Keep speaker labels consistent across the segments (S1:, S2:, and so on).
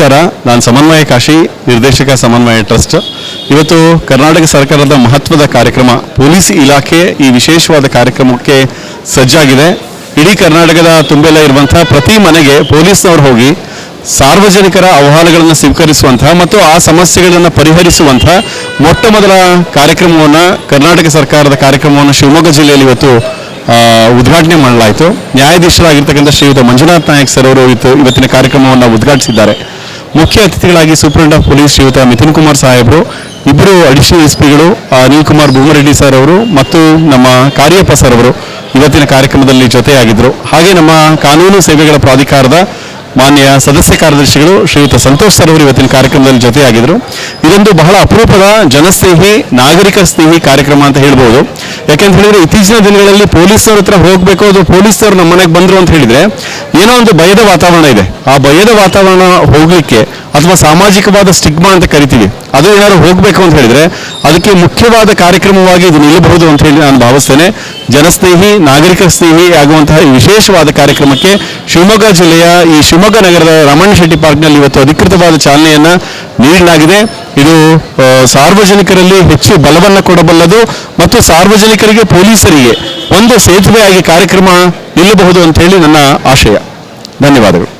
S1: ನಮಸ್ಕಾರ. ನಾನು ಸಮನ್ವಯ ಕಾಶಿ, ನಿರ್ದೇಶಕ ಸಮನ್ವಯ ಟ್ರಸ್ಟ್. ಇವತ್ತು ಕರ್ನಾಟಕ ಸರ್ಕಾರದ ಮಹತ್ವದ ಕಾರ್ಯಕ್ರಮ, ಪೊಲೀಸ್ ಇಲಾಖೆ ಈ ವಿಶೇಷವಾದ ಕಾರ್ಯಕ್ರಮಕ್ಕೆ ಸಜ್ಜಾಗಿದೆ. ಇಡೀ ಕರ್ನಾಟಕದ ತುಂಬೆಲ್ಲ ಇರುವಂತಹ ಪ್ರತಿ ಮನೆಗೆ ಪೊಲೀಸ್ನವರು ಹೋಗಿ ಸಾರ್ವಜನಿಕರ ಅಹವಾಲುಗಳನ್ನು ಸ್ವೀಕರಿಸುವಂತಹ ಮತ್ತು ಆ ಸಮಸ್ಯೆಗಳನ್ನು ಪರಿಹರಿಸುವಂತಹ ಮೊಟ್ಟ ಮೊದಲ ಕಾರ್ಯಕ್ರಮವನ್ನು ಕರ್ನಾಟಕ ಸರ್ಕಾರದ ಕಾರ್ಯಕ್ರಮವನ್ನು ಶಿವಮೊಗ್ಗ ಜಿಲ್ಲೆಯಲ್ಲಿ ಇವತ್ತು ಉದ್ಘಾಟನೆ ಮಾಡಲಾಯಿತು. ನ್ಯಾಯಾಧೀಶರಾಗಿರ್ತಕ್ಕಂಥ ಶ್ರೀಯುತ ಮಂಜುನಾಥ್ ನಾಯಕ್ ಸರ್ ಅವರು ಇವತ್ತು ಇವತ್ತಿನ ಕಾರ್ಯಕ್ರಮವನ್ನು ಉದ್ಘಾಟಿಸಿದ್ದಾರೆ. ಮುಖ್ಯ ಅತಿಥಿಗಳಾಗಿ ಸೂಪರಿಂಟ್ ಆಫ್ ಪೊಲೀಸ್ ಶ್ರೀಯುತ ಮಿಥುನ್ ಕುಮಾರ್ ಸಾಹೇಬರು ಇಬ್ಬರು ಅಡಿಷನಲ್ ಎಸ್ ಪಿಗಳು ಅನಿಲ್ ಕುಮಾರ್ ಭೂಮರೆಡ್ಡಿ ಸರ್ ಅವರು ಮತ್ತು ನಮ್ಮ ಕಾರ್ಯಪ್ಪ ಸರ್ ಅವರು ಇವತ್ತಿನ ಕಾರ್ಯಕ್ರಮದಲ್ಲಿ ಜೊತೆಯಾಗಿದ್ದರು ಹಾಗೆ ನಮ್ಮ ಕಾನೂನು ಸೇವೆಗಳ ಪ್ರಾಧಿಕಾರದ ಮಾನ್ಯ ಸದಸ್ಯ ಕಾರ್ಯದರ್ಶಿಗಳು ಶ್ರೀಯುತ ಸಂತೋಷ್ ಸರ್ ಅವರು ಇವತ್ತಿನ ಕಾರ್ಯಕ್ರಮದಲ್ಲಿ ಜೊತೆಯಾಗಿದ್ದರು ಇದೊಂದು ಬಹಳ ಅಪರೂಪದ ಜನಸ್ನೇಹಿ, ನಾಗರಿಕ ಸ್ನೇಹಿ ಕಾರ್ಯಕ್ರಮ ಅಂತ ಹೇಳ್ಬೋದು. ಯಾಕೆಂತ ಹೇಳಿದ್ರೆ ಇತ್ತೀಚಿನ ದಿನಗಳಲ್ಲಿ ಪೊಲೀಸರ ಹತ್ರ ಹೋಗಬೇಕು ಅದು ಪೊಲೀಸರು ನಮ್ಮ ಮನೆಗೆ ಬಂದರು ಅಂತ ಹೇಳಿದ್ರೆ ಏನೋ ಒಂದು ಭಯದ ವಾತಾವರಣ ಇದೆ. ಆ ಭಯದ ವಾತಾವರಣ ಹೋಗ್ಲಿಕ್ಕೆ ಅಥವಾ ಸಾಮಾಜಿಕವಾದ ಸ್ಟಿಗ್ಮಾ ಅಂತ ಕರಿತೀವಿ, ಅದು ಏನಾದ್ರು ಹೋಗಬೇಕು ಅಂತ ಹೇಳಿದ್ರೆ ಅದಕ್ಕೆ ಮುಖ್ಯವಾದ ಕಾರ್ಯಕ್ರಮವಾಗಿ ಇದು ನಿಲ್ಲಬಹುದು ಅಂತ ಹೇಳಿ ನಾನು ಭಾವಿಸ್ತೇನೆ. ಜನಸ್ನೇಹಿ, ನಾಗರಿಕ ಸ್ನೇಹಿ ಆಗುವಂತಹ ವಿಶೇಷವಾದ ಕಾರ್ಯಕ್ರಮಕ್ಕೆ ಶಿವಮೊಗ್ಗ ಜಿಲ್ಲೆಯ ಈ ಶಿವಮೊಗ್ಗ ನಗರದ ರಮಣ್ ಶೆಟ್ಟಿ ಪಾರ್ಕ್ನಲ್ಲಿ ಇವತ್ತು ಅಧಿಕೃತವಾದ ಚಾಲನೆಯನ್ನ ನೀಡಲಾಗಿದೆ. ಇದು ಸಾರ್ವಜನಿಕರಲ್ಲಿ ಹೆಚ್ಚು ಬಲವನ್ನು ಕೊಡಬಲ್ಲದು ಮತ್ತು ಸಾರ್ವಜನಿಕರಿಗೆ ಪೊಲೀಸರಿಗೆ ಒಂದು ಸೇತುವೆಯಾಗಿ ಕಾರ್ಯಕ್ರಮ ನಿಲ್ಲಬಹುದು ಅಂತ ಹೇಳಿ ನನ್ನ ಆಶಯ. ಧನ್ಯವಾದಗಳು.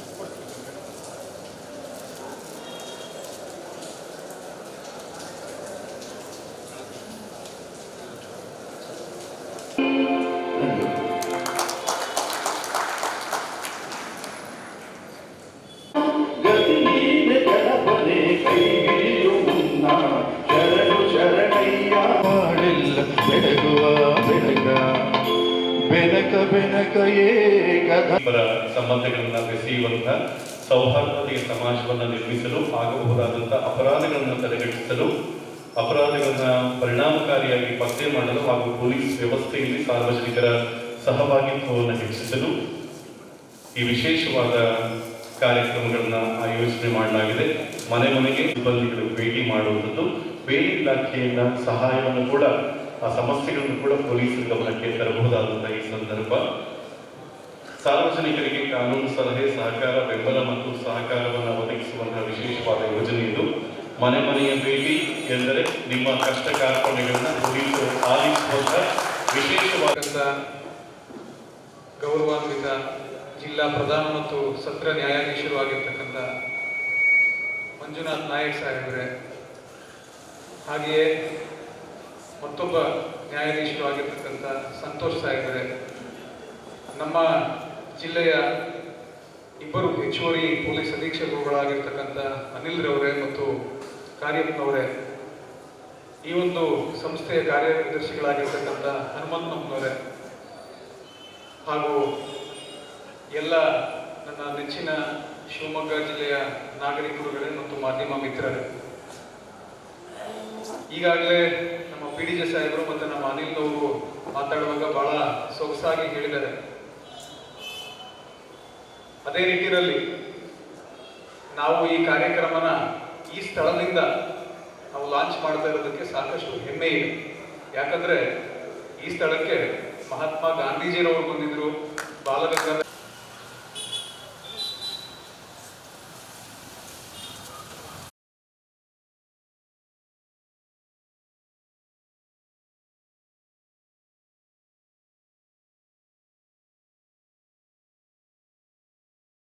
S2: ಸಂಬಂಧಗಳನ್ನು ಬೆಸೆಯುವಂತ ಸೌಹಾರ್ದತೆಯ ಸಮಾಜವನ್ನ ನಿರ್ಮಿಸಲು ಆಗಬಹುದಾದಂತಹ ಅಪರಾಧಗಳನ್ನ ತಡೆಗಟ್ಟಿಸಲು, ಅಪರಾಧಗಳನ್ನ ಪರಿಣಾಮಕಾರಿಯಾಗಿ ಪತ್ತೆ ಮಾಡಲು ಹಾಗೂ ಪೊಲೀಸ್ ವ್ಯವಸ್ಥೆಯಲ್ಲಿ ಸಾರ್ವಜನಿಕರ ಸಹಭಾಗಿತ್ವವನ್ನು ಹೆಚ್ಚಿಸಲು ಈ ವಿಶೇಷವಾದ ಕಾರ್ಯಕ್ರಮಗಳನ್ನ ಆಯೋಜನೆ ಮಾಡಲಾಗಿದೆ. ಮನೆ ಮನೆಗೆ ಸಿಬ್ಬಂದಿಗಳು ಭೇಟಿ ಮಾಡುವಂಥದ್ದು. ಬೇರೆ ಇಲಾಖೆಯಿಂದ ಸಹಾಯವನ್ನು ಕೂಡ, ಆ ಸಮಸ್ಯೆಗಳನ್ನು ಕೂಡ ಪೊಲೀಸರ ಗಮನಕ್ಕೆ ತರಬಹುದಾದಂತಹ ಈ ಸಂದರ್ಭ. ಸಾರ್ವಜನಿಕರಿಗೆ ಕಾನೂನು ಸಲಹೆ, ಸಹಕಾರ, ಬೆಂಬಲ ಮತ್ತು ಸಹಕಾರವನ್ನು ಒದಗಿಸುವಂತಹ ವಿಶೇಷವಾದ ಯೋಜನೆ ಇದು. ಮನೆ ಮನೆಯ ಭೇಟಿ ಎಂದರೆ ನಿಮ್ಮ ಕಷ್ಟ ಕಾರ್ಪಣ್ಯಗಳನ್ನು ಕುರಿತು ಆಲಿಸುವಂತಹ
S3: ವಿಶೇಷವಾದಂತಹ ಗೌರವಾನ್ವಿತ ಜಿಲ್ಲಾ ಪ್ರಧಾನ ಮತ್ತು ಸತ್ರ ನ್ಯಾಯಾಧೀಶರು ಆಗಿರ್ತಕ್ಕಂಥ ಮಂಜುನಾಥ್ ನಾಯಕ್ ಸಾಹೇಬ್ರೆ, ಹಾಗೆಯೇ ಮತ್ತೊಬ್ಬ ನ್ಯಾಯಾಧೀಶರು ಆಗಿರ್ತಕ್ಕಂಥ ಸಂತೋಷ್ ಸಾಹೇಬ್ರೆ, ನಮ್ಮ ಜಿಲ್ಲೆಯ ಇಬ್ಬರು ಹೆಚ್ಚುವರಿ ಪೊಲೀಸ್ ಅಧೀಕ್ಷಕರುಗಳಾಗಿರ್ತಕ್ಕಂಥ ಅನಿಲ್ ರವರೇ ಮತ್ತು ಕಾರ್ಯಪ್ಪನವರೇ ಈ ಒಂದು ಸಂಸ್ಥೆಯ ಕಾರ್ಯದರ್ಶಿಗಳಾಗಿರ್ತಕ್ಕಂಥ ಹನುಮಂತನವರೇ ಹಾಗೂ ಎಲ್ಲ ನನ್ನ ನೆಚ್ಚಿನ ಶಿವಮೊಗ್ಗ ಜಿಲ್ಲೆಯ ನಾಗರಿಕರುಗಳೇ ಮತ್ತು ಮಾಧ್ಯಮ ಮಿತ್ರರೇ. ಈಗಾಗಲೇ ನಮ್ಮ ಪಿ ಡಿ ಜೆ ಸಾಹೇಬರು ಮತ್ತು ನಮ್ಮ ಅನಿಲ್ ಅವರು ಮಾತಾಡುವಾಗ ಬಹಳ ಸೊಗಸಾಗಿ ಹೇಳಿದ್ದಾರೆ. ಅದೇ ನಿಟ್ಟಿನಲ್ಲಿ ನಾವು ಈ ಕಾರ್ಯಕ್ರಮನ ಈ ಸ್ಥಳದಿಂದ ನಾವು ಲಾಂಚ್ ಮಾಡ್ತಾ ಇರೋದಕ್ಕೆ ಸಾಕಷ್ಟು ಹೆಮ್ಮೆ ಇದೆ. ಯಾಕಂದ್ರೆ ಈ ಸ್ಥಳಕ್ಕೆ ಮಹಾತ್ಮ ಗಾಂಧೀಜಿರವರು ಬಂದಿದ್ರು, ಬಾಲಗಂಗಾಧರ